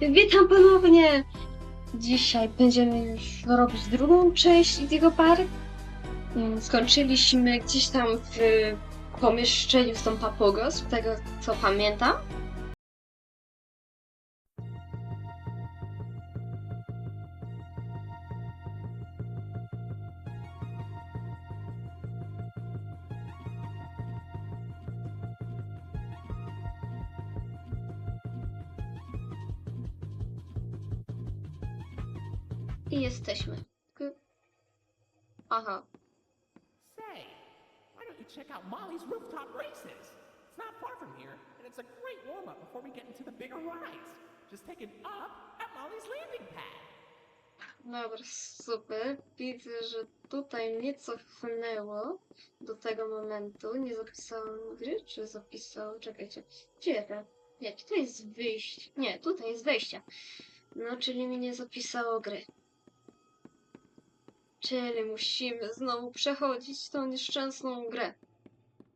Witam ponownie! Dzisiaj będziemy już robić drugą część Indigo Park. Mm, Skończyliśmy gdzieś tam w pomieszczeniu z tą papugą, z tego co pamiętam. Jesteśmy. Aha. Say, why don't you check out Molly's rooftop races? It's not far from here, and it's a great warm up before we get into the bigger rides. Just take an up at Molly's landing pad. Dobra, super. Widzę, że tutaj mnie cofnęło do tego momentu. Nie zapisałam gry, czy zapisało? Czekajcie. Gdzie to? Nie, to jest wyjście. Nie, tutaj jest wejście. No, czyli mi nie zapisało gry. Czyli musimy znowu przechodzić tą nieszczęsną grę.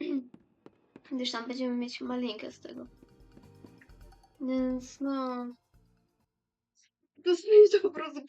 Gdyż tam będziemy mieć malinkę z tego. Więc no... To jest po prostu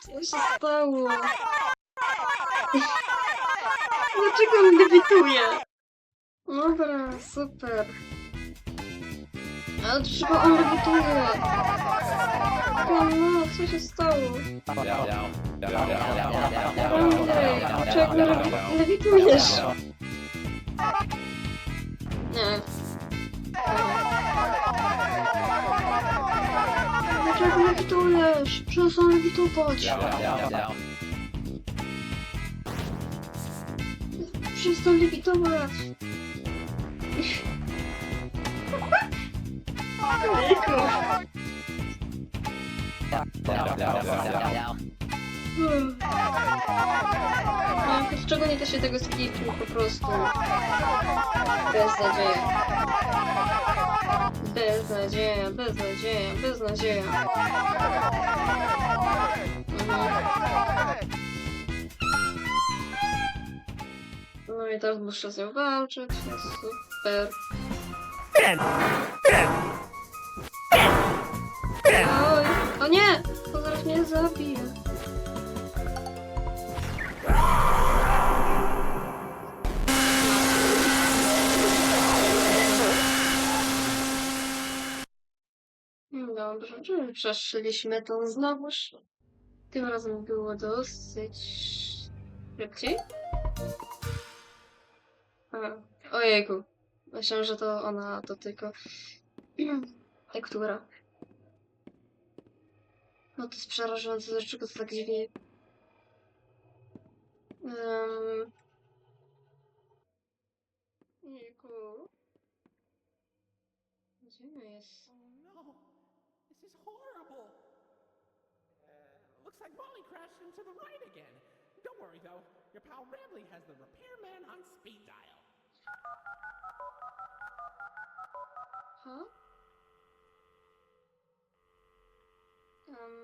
Co się stało? Dlaczego on lewituje? Dobra, super. Ale dlaczego on lewituje? O no, co się stało? Dlaczego lewi- lewitujesz? Nie. Lewitujesz? Przestań lewitować. Przestań lewitować. Hmm. No, z czego nie da się tego skipu po prostu? Beznadzieja. Beznadzieja, beznadzieja, beznadzieja. Mhm. No i teraz muszę z nią walczyć, super. Oj, o nie! To zaraz mnie zabije. Przeszliśmy to znowuż. Tym razem było dosyć szybciej. A, ojejku. Myślałem, że to ona, to tylko tektura. No to jest przerażające, dlaczego to tak dziwnie... Um... pal has the repairman on speed dial. Huh? Um...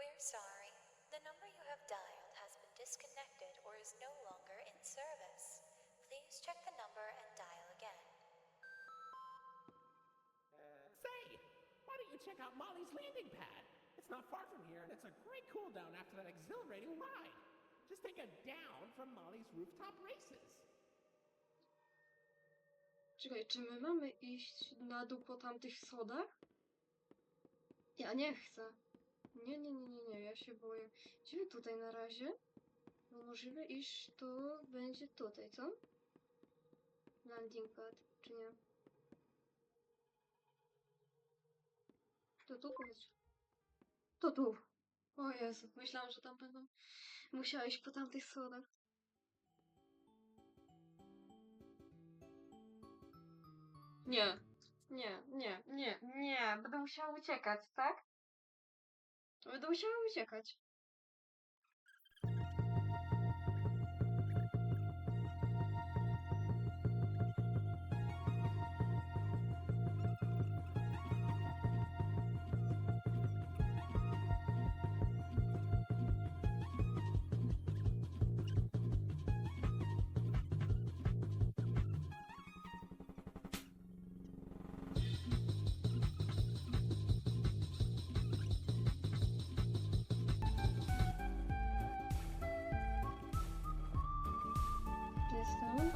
We're sorry. The number you have dialed has been disconnected or is no longer in service. Please check the number and dial again. Say, why don't you check out Molly's landing pad? It's not far from here, and it's a great cool down after that exhilarating ride. Just take a down from Molly's rooftop races. Czekaj, czy my mamy iść na dół po tamtych schodach? Ja nie chcę. Nie, nie, nie, nie, nie, ja się boję. Idziemy tutaj na razie. No możliwe, iż to będzie tutaj, co? Landing pad, czy nie? To tu chodź. To tu. O Jezu, myślałam, że tam będą Musiałeś po tamtych schodach. Nie. Nie, nie, nie, nie. Będę musiała uciekać, tak? Będę musiała uciekać.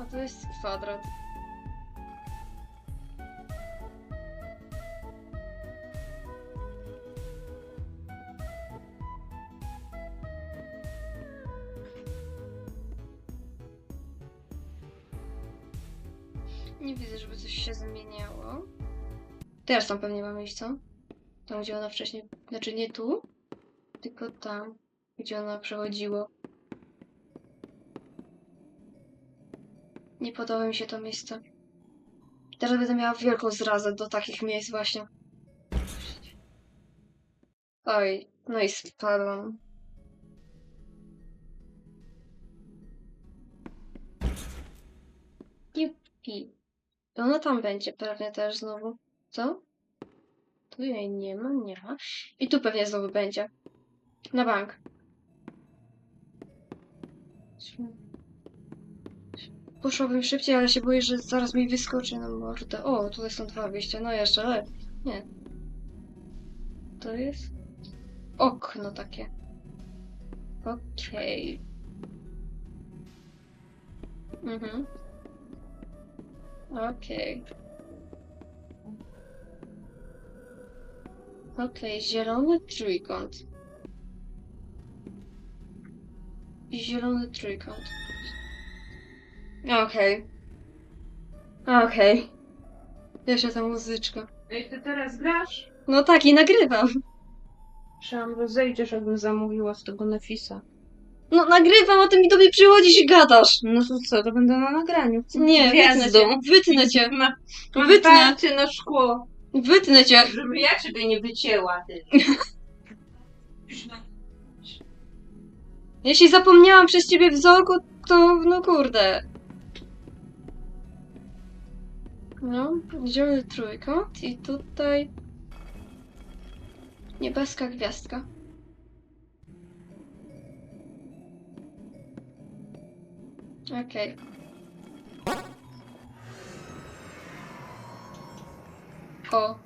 To jest kwadrat. Nie widzę, żeby coś się zmieniało. Teraz tam pewnie mamy iść, co? Tam, gdzie ona wcześniej... Znaczy nie tu, tylko tam, gdzie ona przechodziło. Nie podoba mi się to miejsce. Teraz będę miała wielką zrazę do takich miejsc właśnie. Oj, no i spadłam. Jupi. Ona tam będzie pewnie też znowu. Co? Tu jej nie ma, nie ma. I tu pewnie znowu będzie. Na bank. Poszłabym szybciej, ale się boję, że zaraz mi wyskoczy na mordę. O, tutaj są dwa wyjścia. No jeszcze, ale nie. To jest okno takie. Okej. Mhm. Okej. Okej, zielony trójkąt. Zielony trójkąt. Okej. Okej. Jeszcze ta muzyczka. Ej, ty teraz grasz? No tak, i nagrywam. Myślałam, rozejdziesz, jakbym zamówiła z tego Nefisa. No nagrywam, a ty mi do mnie przychodzisz i gadasz. No to co, to będę na nagraniu. Nie, wytnę cię. Wytnę cię. Ma, mam Wytnę. na szkło, Wytnę cię. żeby ja ciebie nie wycięła, ty. Jeśli zapomniałam przez ciebie wzroku, to no kurde. No, zielony trójkąt i tutaj niebieska gwiazdka. Okej. O.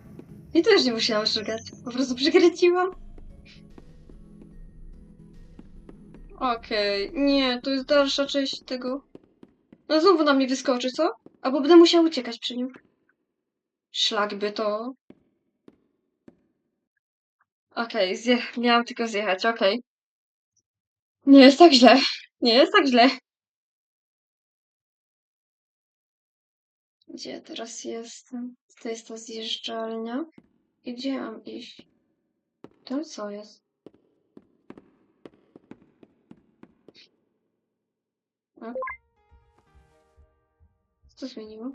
I też nie musiałam szukać. Po prostu przekręciłam. Okej, nie, to jest dalsza część tego. No znowu na mnie wyskoczy, co? Albo będę musiał uciekać przy nim. Szlak by to. Okej, zje... miałam tylko zjechać, okej. Nie jest tak źle. Nie jest tak źle. Gdzie teraz jestem? To jest ta zjeżdżalnia. I gdzie mam iść? Tam co jest? A? Co zmieniło?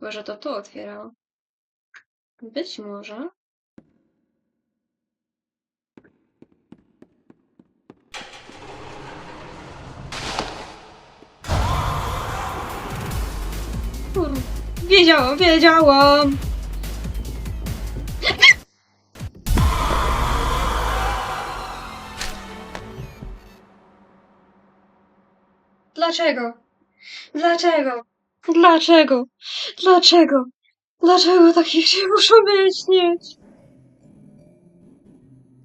Może to to otwierało. Być może. Wiedziałam, wiedziałam! Dlaczego? Dlaczego? Dlaczego? Dlaczego? Dlaczego takich się muszą wyjaśnić?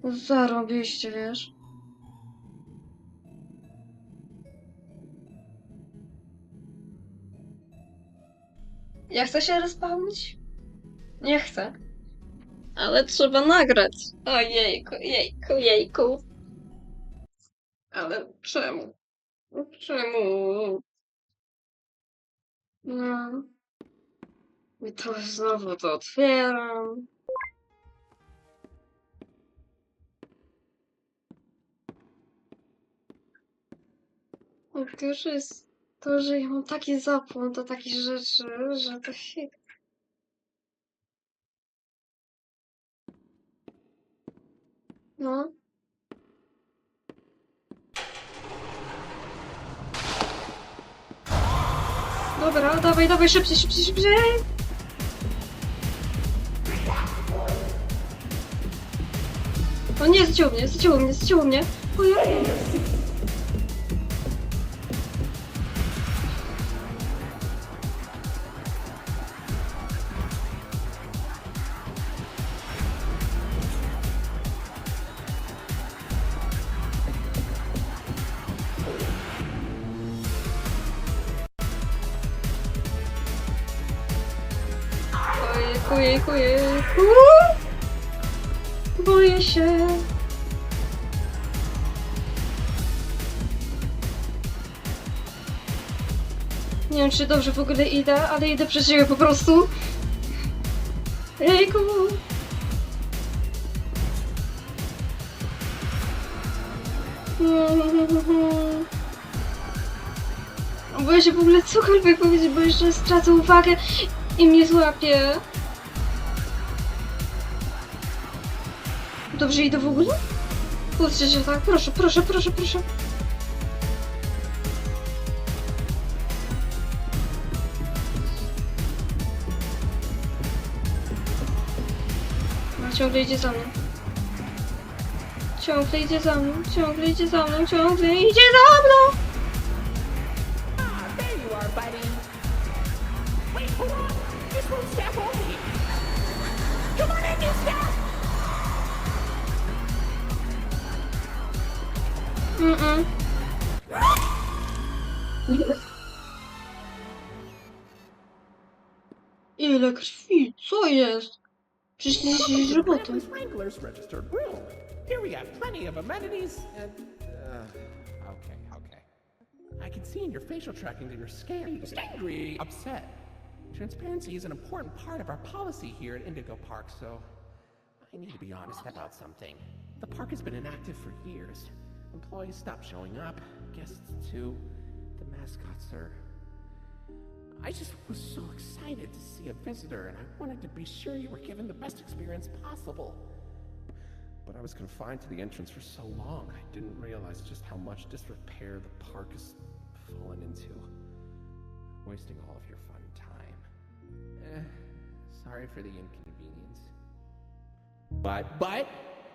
Zarobiście, wiesz? Ja chcę się rozpałnić? Nie chcę. Ale trzeba nagrać. Ojejku, jejku, jejku. Ale czemu? Czemu? No. I to znowu to otwieram. Najgorsze jest to, że ja mam taki zapłon do takich rzeczy, że to się... No. Dobra, dawaj, dawaj, szybciej, szybciej, szybciej! O nie, zdjął mnie, zdjął mnie, zdjął mnie! Ojej! Ojejku, ojejku, ojejku. Boję się. Nie wiem, czy dobrze w ogóle idę, ale idę przez siebie po prostu. Jejku. Boję się w ogóle cokolwiek powiedzieć, bo jeszcze stracę uwagę i mnie złapie. Dobrze idę w ogóle? Puśćcie się tak, proszę, proszę, proszę, proszę. No, ciągle idzie za mną. Ciągle idzie za mną, ciągle idzie za mną, ciągle idzie za mną! Mm-mm. Ile krwi? Co jest? Przecież nie Welcome jest to the roboty. Ramblers Wranglers registered room. Here we have plenty of amenities and. Uh, okay, okay. I can see in your facial tracking that you're scared, angry, upset. Transparency is an important part of our policy here at Indigo Park, so I need to be honest about something. The park has been inactive for years. Employees stopped showing up, guests too. The mascots are I just was so excited to see a visitor, and I wanted to be sure you were given the best experience possible. But I was confined to the entrance for so long, I didn't realize just how much disrepair the park has fallen into. Wasting all of your fun time. Eh, sorry for the inconvenience. But, but,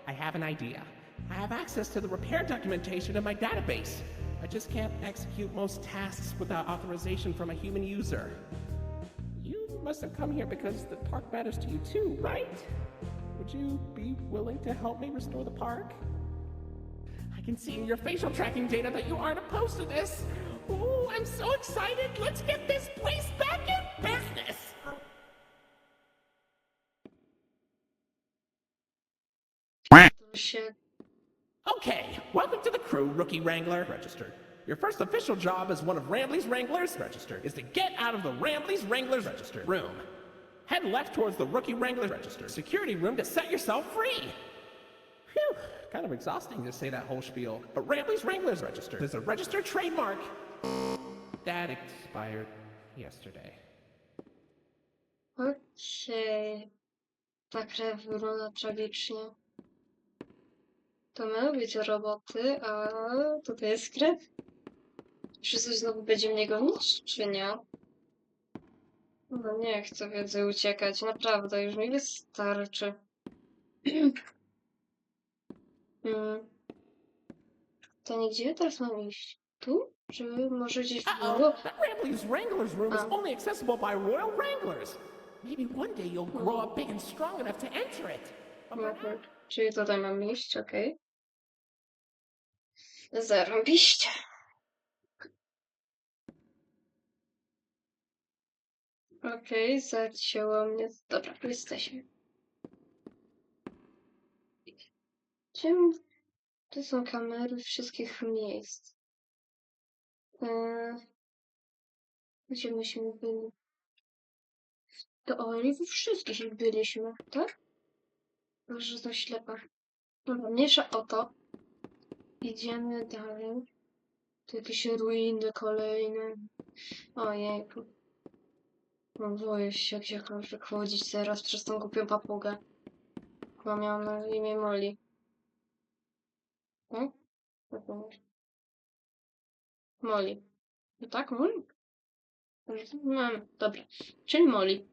I have an idea. I have access to the repair documentation in my database. I just can't execute most tasks without authorization from a human user. You must have come here because the park matters to you too, right? Would you be willing to help me restore the park? I can see in your facial tracking data that you aren't opposed to this. Ooh, I'm so excited. Let's get this place back in business. To się... Okay, welcome to the crew, Rookie Wrangler. Registered. Your first official job as one of Rambley's Wranglers, registered, is to get out of the Rambley's Wranglers registered room. Head left towards the Rookie Wrangler registered security room to set yourself free. Phew, kind of exhausting to say that whole spiel, but Rambley's Wranglers registered is a registered trademark. That expired yesterday. Okej. Ta krew tragicznie. To mają być roboty, a tutaj jest krew. Czy coś znowu będzie mnie gonić, czy nie? No nie chcę więcej uciekać, naprawdę, już mi wystarczy. mm. To nie gdzie teraz mam iść? Tu? Czy może gdzieś w Uh-oh, górę? that Rambley's Wranglers room is only accessible by Royal Wranglers. Maybe one day you'll grow up big and strong enough to enter it. But for Mhm. Czyli tutaj mam iść, okej. Zarobiście. Okej, zacięło mnie. Dobra, tu jesteśmy. Gdzie... Tu są kamery wszystkich miejsc. Eee, gdzie myśmy byli? W teorii we wszystkich ich byliśmy, tak? Może to ślepa. Dobra, mniejsza o to. Idziemy dalej. To jakieś ruiny kolejne. Ojejku. No boję się gdziekolwiek chodzić teraz przez tą głupią papugę. Chyba miałam na imię Molly. Tak? Molly. No tak, Molly? Mam, dobra. Czyli Molly.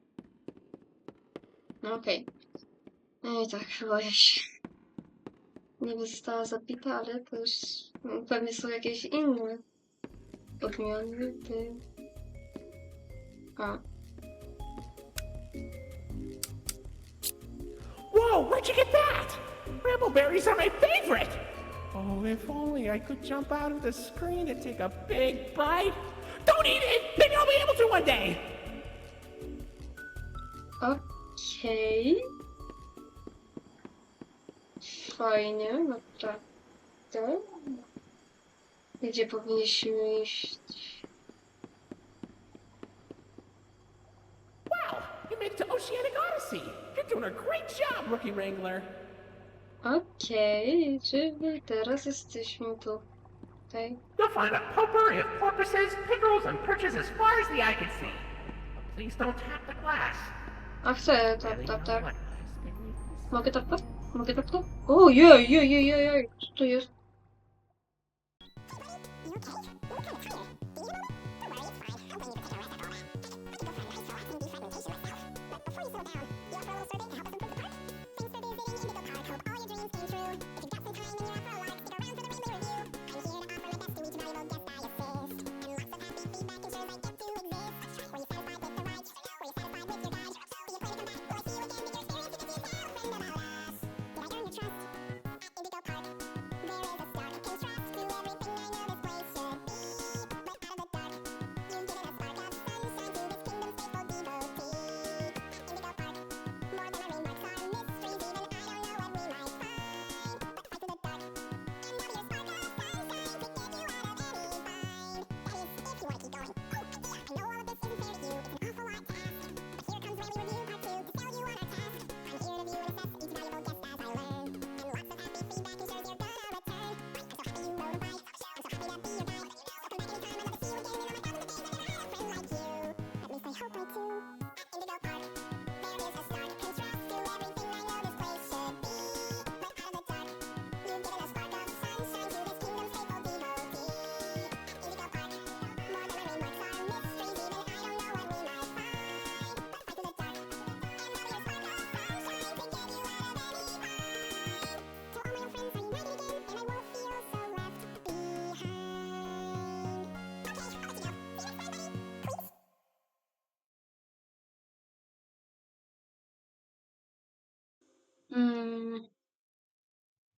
No okej. No i tak, boję się. Niby została zabita, ale już no, pewnie są jakieś inne odmiany. Ty... A, Whoa, where'd you get that? Brambleberries are my favorite! Oh, if only I could jump out of the screen and take a big bite. Don't eat it! Maybe I'll be able to one day! okej. Fajnie, naprawdę. Gdzie powinniśmy iść? Wow, you made it to Oceanic Odyssey! You're doing a great job, Rookie Wrangler! Okej, czyli teraz jesteśmy tu. Tutaj. You'll find a pumper and porpoises, pickerels, and perches as far as the eye can see. But please don't tap the glass. A chcę, tap, tap, tap. Mogę tap, tap? Mogę tap, tap? Ojej, jej, jej, jej, jej, co to jest?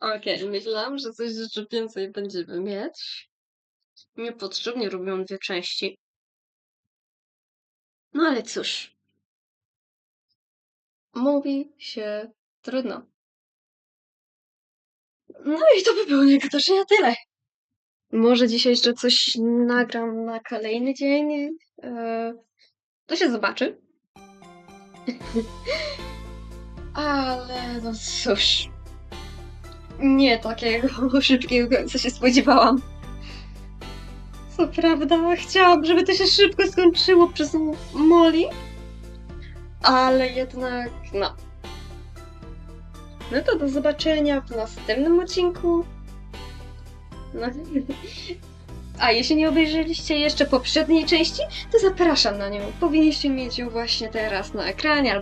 Okej, myślałam, że coś jeszcze więcej będziemy mieć. Niepotrzebnie robią dwie części. No ale cóż. Mówi się trudno. No i to by było najgorzej na tyle. Może dzisiaj jeszcze coś nagram na kolejny dzień. E, to się zobaczy. Ale no cóż. Nie takiego szybkiego końca się spodziewałam. Co prawda, chciałam, żeby to się szybko skończyło przez Molly. Ale jednak, no. No to do zobaczenia w następnym odcinku. No. A jeśli nie obejrzeliście jeszcze poprzedniej części, to zapraszam na nią. Powinniście mieć ją właśnie teraz na ekranie albo